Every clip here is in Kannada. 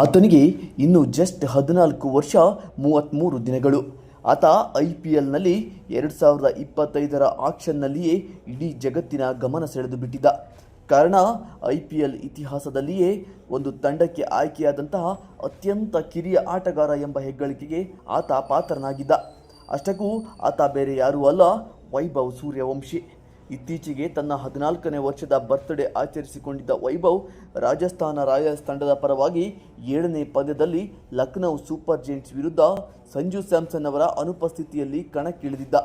ಆತನಿಗೆ ಇನ್ನು ಜಸ್ಟ್ ಹದಿನಾಲ್ಕು ವರ್ಷ ಮೂವತ್ತ್ಮೂರು ದಿನಗಳು. ಆತ ಐ ಪಿ ಎಲ್ನಲ್ಲಿ ಎರಡು ಸಾವಿರದ ಇಪ್ಪತ್ತೈದರ ಆಕ್ಷನ್ನಲ್ಲಿಯೇ ಇಡೀ ಜಗತ್ತಿನ ಗಮನ ಸೆಳೆದು ಬಿಟ್ಟಿದ್ದ. ಕಾರಣ ಐ ಪಿ ಎಲ್ ಇತಿಹಾಸದಲ್ಲಿಯೇ ಒಂದು ತಂಡಕ್ಕೆ ಆಯ್ಕೆಯಾದಂತಹ ಅತ್ಯಂತ ಕಿರಿಯ ಆಟಗಾರ ಎಂಬ ಹೆಗ್ಗಳಿಕೆಗೆ ಆತ ಪಾತ್ರನಾಗಿದ್ದ. ಅಷ್ಟಕ್ಕೂ ಆತ ಬೇರೆ ಯಾರೂ ಅಲ್ಲ, ವೈಭವ್ ಸೂರ್ಯವಂಶಿ. ಇತ್ತೀಚೆಗೆ ತನ್ನ ಹದಿನಾಲ್ಕನೇ ವರ್ಷದ ಬರ್ತ್ಡೇ ಆಚರಿಸಿಕೊಂಡಿದ್ದ ವೈಭವ್, ರಾಜಸ್ಥಾನ ರಾಯಲ್ಸ್ ತಂಡದ ಪರವಾಗಿ ಏಳನೇ ಪಂದ್ಯದಲ್ಲಿ ಲಖನೌ ಸೂಪರ್ ಜೈಂಟ್ಸ್ ವಿರುದ್ಧ ಸಂಜು ಸ್ಯಾಮ್ಸನ್ ಅವರ ಅನುಪಸ್ಥಿತಿಯಲ್ಲಿ ಕಣಕ್ಕಿಳಿದಿದ್ದ.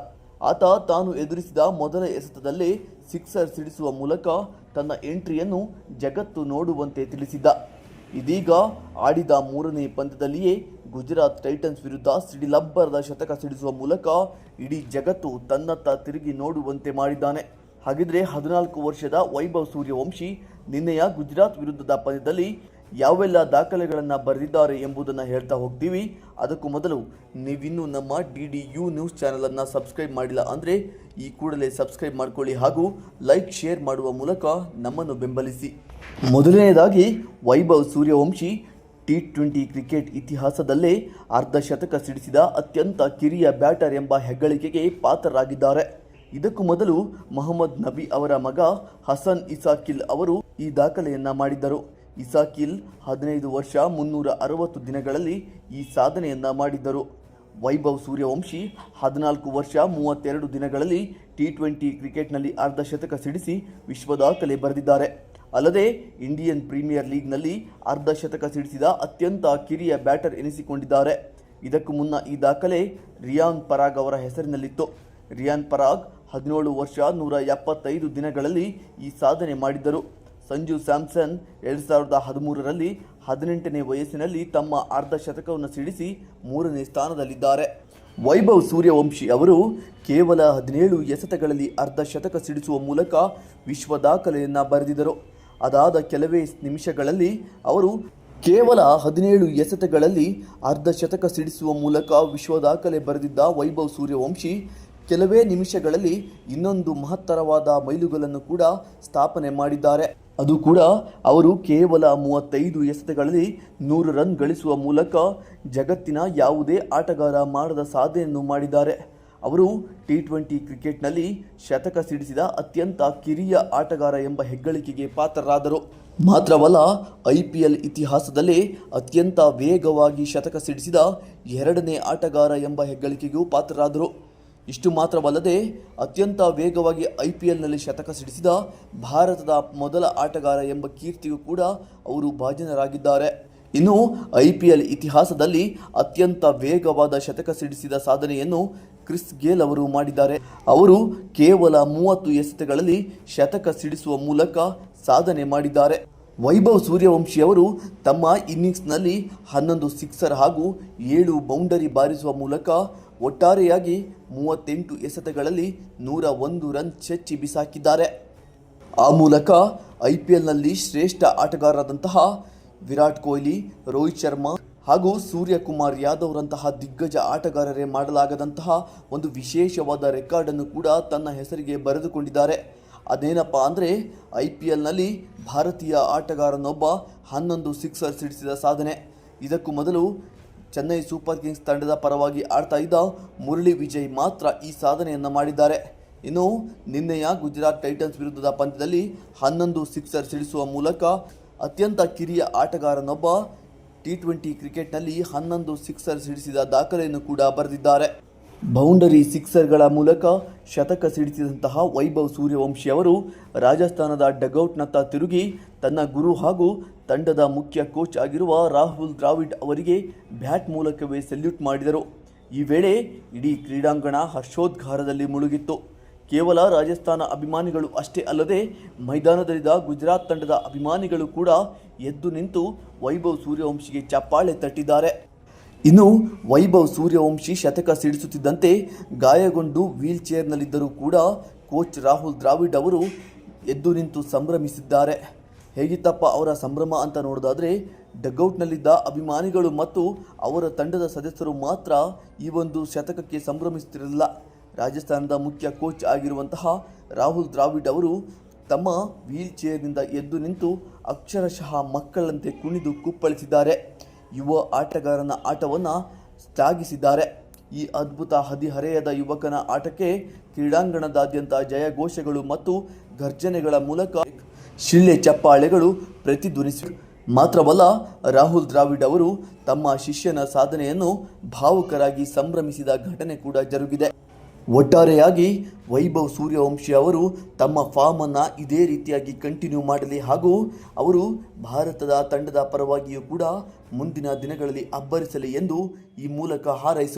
ಆತ ತಾನು ಎದುರಿಸಿದ ಮೊದಲ ಎಸೆತದಲ್ಲೇ ಸಿಕ್ಸರ್ ಸಿಡಿಸುವ ಮೂಲಕ ತನ್ನ ಎಂಟ್ರಿಯನ್ನು ಜಗತ್ತು ನೋಡುವಂತೆ ತಿಳಿಸಿದ್ದ. ಇದೀಗ ಆಡಿದ ಮೂರನೇ ಪಂದ್ಯದಲ್ಲಿಯೇ ಗುಜರಾತ್ ಟೈಟನ್ಸ್ ವಿರುದ್ಧ ಸಿಡಿಲಬ್ಬರದ ಶತಕ ಸಿಡಿಸುವ ಮೂಲಕ ಇಡೀ ಜಗತ್ತು ತನ್ನತ್ತ ತಿರುಗಿ ನೋಡುವಂತೆ ಮಾಡಿದ್ದಾನೆ. ಹಾಗಿದ್ರೆ ಹದಿನಾಲ್ಕು ವರ್ಷದ ವೈಭವ್ ಸೂರ್ಯವಂಶಿ ನಿನ್ನೆಯ ಗುಜರಾತ್ ವಿರುದ್ಧದ ಪಂದ್ಯದಲ್ಲಿ ಯಾವೆಲ್ಲ ದಾಖಲೆಗಳನ್ನು ಬರೆದಿದ್ದಾರೆ ಎಂಬುದನ್ನು ಹೇಳ್ತಾ ಹೋಗ್ತೀವಿ. ಅದಕ್ಕೂ ಮೊದಲು ನೀವಿನ್ನೂ ನಮ್ಮ ಡಿ ಡಿ ಯು ನ್ಯೂಸ್ ಚಾನಲನ್ನು ಸಬ್ಸ್ಕ್ರೈಬ್ ಮಾಡಿಲ್ಲ ಅಂದರೆ ಈ ಕೂಡಲೇ ಸಬ್ಸ್ಕ್ರೈಬ್ ಮಾಡ್ಕೊಳ್ಳಿ ಹಾಗೂ ಲೈಕ್, ಶೇರ್ ಮಾಡುವ ಮೂಲಕ ನಮ್ಮನ್ನು ಬೆಂಬಲಿಸಿ. ಮೊದಲನೆಯದಾಗಿ Vaibhav Suryavanshi T twenty cricket ಇತಿಹಾಸದಲ್ಲೇ ಅರ್ಧ ಶತಕ ಸಿಡಿಸಿದ ಅತ್ಯಂತ ಕಿರಿಯ ಬ್ಯಾಟರ್ ಎಂಬ ಹೆಗ್ಗಳಿಕೆಗೆ ಪಾತ್ರರಾಗಿದ್ದಾರೆ. ಇದಕ್ಕೂ ಮೊದಲು ಮೊಹಮ್ಮದ್ ನಬಿ ಅವರ ಮಗ ಹಸನ್ ಇಸಾಕಿಲ್ ಅವರು ಈ ದಾಖಲೆಯನ್ನ ಮಾಡಿದ್ದರು. ಇಸಾಕಿಲ್ ಹದಿನೈದು ವರ್ಷ ಮುನ್ನೂರ ಅರವತ್ತು ದಿನಗಳಲ್ಲಿ ಈ ಸಾಧನೆಯನ್ನ ಮಾಡಿದ್ದರು. ವೈಭವ್ ಸೂರ್ಯವಂಶಿ ಹದಿನಾಲ್ಕು ವರ್ಷ ಮೂವತ್ತೆರಡು ದಿನಗಳಲ್ಲಿ ಟಿ ಟ್ವೆಂಟಿ ಕ್ರಿಕೆಟ್ನಲ್ಲಿ ಅರ್ಧ ಶತಕ ಸಿಡಿಸಿ ವಿಶ್ವ ದಾಖಲೆ ಬರೆದಿದ್ದಾರೆ. ಅಲ್ಲದೆ ಇಂಡಿಯನ್ ಪ್ರೀಮಿಯರ್ ಲೀಗ್ನಲ್ಲಿ ಅರ್ಧ ಶತಕ ಸಿಡಿಸಿದ ಅತ್ಯಂತ ಕಿರಿಯ ಬ್ಯಾಟರ್ ಎನಿಸಿಕೊಂಡಿದ್ದಾರೆ. ಇದಕ್ಕೂ ಮುನ್ನ ಈ ದಾಖಲೆ ರಿಯಾನ್ ಪರಾಗ್ ಅವರ ಹೆಸರಿನಲ್ಲಿತ್ತು. ರಿಯಾನ್ ಪರಾಗ್ ಹದಿನೇಳು ವರ್ಷ ನೂರ ಎಪ್ಪತ್ತೈದು ದಿನಗಳಲ್ಲಿ ಈ ಸಾಧನೆ ಮಾಡಿದ್ದರು. ಸಂಜು ಸ್ಯಾಮ್ಸನ್ ಎರಡು ಸಾವಿರದ ಹದಿಮೂರರಲ್ಲಿ ಹದಿನೆಂಟನೇ ವಯಸ್ಸಿನಲ್ಲಿ ತಮ್ಮ ಅರ್ಧ ಶತಕವನ್ನು ಸಿಡಿಸಿ ಮೂರನೇ ಸ್ಥಾನದಲ್ಲಿದ್ದಾರೆ. ವೈಭವ್ ಸೂರ್ಯವಂಶಿ ಅವರು ಕೇವಲ ಹದಿನೇಳು ಎಸೆತಗಳಲ್ಲಿ ಅರ್ಧ ಶತಕ ಸಿಡಿಸುವ ಮೂಲಕ ವಿಶ್ವ ದಾಖಲೆಯನ್ನು ಬರೆದಿದ್ದರು. ಅದಾದ ಕೆಲವೇ ನಿಮಿಷಗಳಲ್ಲಿ ಅವರು ಕೇವಲ ಹದಿನೇಳು ಎಸೆತಗಳಲ್ಲಿ ಅರ್ಧ ಶತಕ ಸಿಡಿಸುವ ಮೂಲಕ ವಿಶ್ವ ದಾಖಲೆ ಬರೆದಿದ್ದ ವೈಭವ್ ಸೂರ್ಯವಂಶಿ, ಕೆಲವೇ ನಿಮಿಷಗಳಲ್ಲಿ ಇನ್ನೊಂದು ಮಹತ್ತರವಾದ ಮೈಲುಗಲನ್ನು ಕೂಡ ಸ್ಥಾಪನೆ ಮಾಡಿದ್ದಾರೆ. ಅದು ಕೂಡ ಅವರು ಕೇವಲ ಮೂವತ್ತೈದು ಎಸೆತಗಳಲ್ಲಿ ನೂರು ರನ್ ಗಳಿಸುವ ಮೂಲಕ ಜಗತ್ತಿನ ಯಾವುದೇ ಆಟಗಾರ ಮಾಡದ ಸಾಧನೆಯನ್ನು ಮಾಡಿದ್ದಾರೆ. ಅವರು ಟಿ ಟ್ವೆಂಟಿ ಕ್ರಿಕೆಟ್ನಲ್ಲಿ ಶತಕ ಸಿಡಿಸಿದ ಅತ್ಯಂತ ಕಿರಿಯ ಆಟಗಾರ ಎಂಬ ಹೆಗ್ಗಳಿಕೆಗೆ ಪಾತ್ರರಾದರು. ಮಾತ್ರವಲ್ಲ, ಐ ಪಿ ಎಲ್ ಇತಿಹಾಸದಲ್ಲೇ ಅತ್ಯಂತ ವೇಗವಾಗಿ ಶತಕ ಸಿಡಿಸಿದ ಎರಡನೇ ಆಟಗಾರ ಎಂಬ ಹೆಗ್ಗಳಿಕೆಗೂ ಪಾತ್ರರಾದರು. ಇಷ್ಟು ಮಾತ್ರವಲ್ಲದೆ, ಅತ್ಯಂತ ವೇಗವಾಗಿ ಐ ಪಿ ಎಲ್ನಲ್ಲಿ ಶತಕ ಸಿಡಿಸಿದ ಭಾರತದ ಮೊದಲ ಆಟಗಾರ ಎಂಬ ಕೀರ್ತಿಗೂ ಕೂಡ ಅವರು ಭಾಜನರಾಗಿದ್ದಾರೆ. ಇನ್ನು ಐ ಪಿ ಎಲ್ ಇತಿಹಾಸದಲ್ಲಿ ಅತ್ಯಂತ ವೇಗವಾದ ಶತಕ ಸಿಡಿಸಿದ ಸಾಧನೆಯನ್ನು ಕ್ರಿಸ್ ಗೇಲ್ ಅವರು ಮಾಡಿದ್ದಾರೆ. ಅವರು ಕೇವಲ ಮೂವತ್ತು ಎಸೆತಗಳಲ್ಲಿ ಶತಕ ಸಿಡಿಸುವ ಮೂಲಕ ಸಾಧನೆ ಮಾಡಿದ್ದಾರೆ. ವೈಭವ್ ಸೂರ್ಯವಂಶಿ ಅವರು ತಮ್ಮ ಇನ್ನಿಂಗ್ಸ್ನಲ್ಲಿ ಹನ್ನೊಂದು ಸಿಕ್ಸರ್ ಹಾಗೂ ಏಳು ಬೌಂಡರಿ ಬಾರಿಸುವ ಮೂಲಕ ಒಟ್ಟಾರೆಯಾಗಿ ಮೂವತ್ತೆಂಟು ಎಸೆತಗಳಲ್ಲಿ ನೂರ ಒಂದು ರನ್ ಚೆಚ್ಚಿ ಬಿಸಾಕಿದ್ದಾರೆ. ಆ ಮೂಲಕ ಐ ಪಿ ಎಲ್ನಲ್ಲಿ ಶ್ರೇಷ್ಠ ಆಟಗಾರರಾದಂತಹ ವಿರಾಟ್ ಕೊಹ್ಲಿ, ರೋಹಿತ್ ಶರ್ಮಾ ಹಾಗೂ ಸೂರ್ಯಕುಮಾರ್ ಯಾದವ್ರಂತಹ ದಿಗ್ಗಜ ಆಟಗಾರರೇ ಮಾಡಲಾಗದಂತಹ ಒಂದು ವಿಶೇಷವಾದ ರೆಕಾರ್ಡನ್ನು ಕೂಡ ತನ್ನ ಹೆಸರಿಗೆ ಬರೆದುಕೊಂಡಿದ್ದಾರೆ. ಅದೇನಪ್ಪ ಅಂದರೆ, ಐ ಪಿ ಎಲ್ನಲ್ಲಿ ಭಾರತೀಯ ಆಟಗಾರನೊಬ್ಬ ಹನ್ನೊಂದು ಸಿಕ್ಸರ್ ಸಿಡಿಸಿದ ಸಾಧನೆ. ಇದಕ್ಕೂ ಮೊದಲು ಚೆನ್ನೈ ಸೂಪರ್ ಕಿಂಗ್ಸ್ ತಂಡದ ಪರವಾಗಿ ಆಡ್ತಾ ಇದ್ದ ಮುರಳಿ ವಿಜಯ್ ಮಾತ್ರ ಈ ಸಾಧನೆಯನ್ನು ಮಾಡಿದ್ದಾರೆ. ಇನ್ನು ನಿನ್ನೆಯ ಗುಜರಾತ್ ಟೈಟನ್ಸ್ ವಿರುದ್ಧದ ಪಂದ್ಯದಲ್ಲಿ ಹನ್ನೊಂದು ಸಿಕ್ಸರ್ ಸಿಡಿಸುವ ಮೂಲಕ ಅತ್ಯಂತ ಕಿರಿಯ ಆಟಗಾರನೊಬ್ಬ ಟಿ ಟ್ವೆಂಟಿ ಕ್ರಿಕೆಟ್ನಲ್ಲಿ ಹನ್ನೊಂದು ಸಿಕ್ಸರ್ ಸಿಡಿಸಿದ ದಾಖಲೆಯನ್ನು ಕೂಡ ಬರೆದಿದ್ದಾರೆ. ಬೌಂಡರಿ ಸಿಕ್ಸರ್ಗಳ ಮೂಲಕ ಶತಕ ಸಿಡಿಸಿದಂತಹ ವೈಭವ್ ಸೂರ್ಯವಂಶಿ ಅವರು ರಾಜಸ್ಥಾನದ ಡಗೌಟ್ನತ್ತ ತಿರುಗಿ ತನ್ನ ಗುರು ಹಾಗೂ ತಂಡದ ಮುಖ್ಯ ಕೋಚ್ ಆಗಿರುವ ರಾಹುಲ್ ದ್ರಾವಿಡ್ ಅವರಿಗೆ ಬ್ಯಾಟ್ ಮೂಲಕವೇ ಸೆಲ್ಯೂಟ್ ಮಾಡಿದರು. ಈ ವೇಳೆ ಇಡೀ ಕ್ರೀಡಾಂಗಣ ಹರ್ಷೋದ್ಗಾರದಲ್ಲಿ ಮುಳುಗಿತ್ತು. ಕೇವಲ ರಾಜಸ್ಥಾನ ಅಭಿಮಾನಿಗಳು ಅಷ್ಟೇ ಅಲ್ಲದೆ ಮೈದಾನದಲ್ಲಿದ್ದ ಗುಜರಾತ್ ತಂಡದ ಅಭಿಮಾನಿಗಳು ಕೂಡ ಎದ್ದು ನಿಂತು ವೈಭವ್ ಸೂರ್ಯವಂಶಿಗೆ ಚಪ್ಪಾಳೆ ತಟ್ಟಿದ್ದಾರೆ. ಇನ್ನು ವೈಭವ್ ಸೂರ್ಯವಂಶಿ ಶತಕ ಸಿಡಿಸುತ್ತಿದ್ದಂತೆ ಗಾಯಗೊಂಡು ವೀಲ್ ಚೇರ್ನಲ್ಲಿದ್ದರೂ ಕೂಡ ಕೋಚ್ ರಾಹುಲ್ ದ್ರಾವಿಡ್ ಅವರು ಎದ್ದು ನಿಂತು ಸಂಭ್ರಮಿಸಿದ್ದಾರೆ. ಹೇಗಿತ್ತಪ್ಪ ಅವರ ಸಂಭ್ರಮ ಅಂತ ನೋಡೋದಾದರೆ, ಡಗ್ಔಟ್ನಲ್ಲಿದ್ದ ಅಭಿಮಾನಿಗಳು ಮತ್ತು ಅವರ ತಂಡದ ಸದಸ್ಯರು ಮಾತ್ರ ಈ ಒಂದು ಶತಕಕ್ಕೆ ಸಂಭ್ರಮಿಸುತ್ತಿರಲಿಲ್ಲ ರಾಜಸ್ಥಾನದ ಮುಖ್ಯ ಕೋಚ್ ಆಗಿರುವಂತಹ ರಾಹುಲ್ ದ್ರಾವಿಡ್ ಅವರು ತಮ್ಮ ವೀಲ್ ಚೇರ್ನಿಂದ ಎದ್ದು ನಿಂತು ಅಕ್ಷರಶಃ ಮಕ್ಕಳಂತೆ ಕುಣಿದು ಕುಪ್ಪಳಿಸಿದ್ದಾರೆ. ಯುವ ಆಟಗಾರನ ಆಟವನ್ನು ಶ್ಲಾಘಿಸಿದ್ದಾರೆ ಈ ಅದ್ಭುತ ಹದಿಹರೆಯದ ಯುವಕನ ಆಟಕ್ಕೆ ಕ್ರೀಡಾಂಗಣದಾದ್ಯಂತ ಜಯಘೋಷಗಳು ಮತ್ತು ಘರ್ಜನೆಗಳ ಮೂಲಕ ಶಿಳ್ಳೆ ಚಪ್ಪಾಳೆಗಳು ಪ್ರತಿಧ್ವನಿಸಿ ಮಾತ್ರವಲ್ಲ, ರಾಹುಲ್ ದ್ರಾವಿಡ್ ಅವರು ತಮ್ಮ ಶಿಷ್ಯನ ಸಾಧನೆಯನ್ನು ಭಾವುಕರಾಗಿ ಸಂಭ್ರಮಿಸಿದ ಘಟನೆ ಕೂಡ ಜರುಗಿದೆ. ಒಟ್ಟಾರೆಯಾಗಿ ವೈಭವ್ ಸೂರ್ಯವಂಶಿ ಅವರು ತಮ್ಮ ಫಾರ್ಮ್ ಅನ್ನ ಇದೇ ರೀತಿಯಾಗಿ ಕಂಟಿನ್ಯೂ ಮಾಡಲಿ ಹಾಗೂ ಅವರು ಭಾರತದ ತಂಡದ ಪರವಾಗಿಯೂ ಕೂಡ ಮುಂದಿನ ದಿನಗಳಲ್ಲಿ ಅಬ್ಬರಿಸಲಿ ಎಂದು ಈ ಮೂಲಕ ಹಾರೈಸ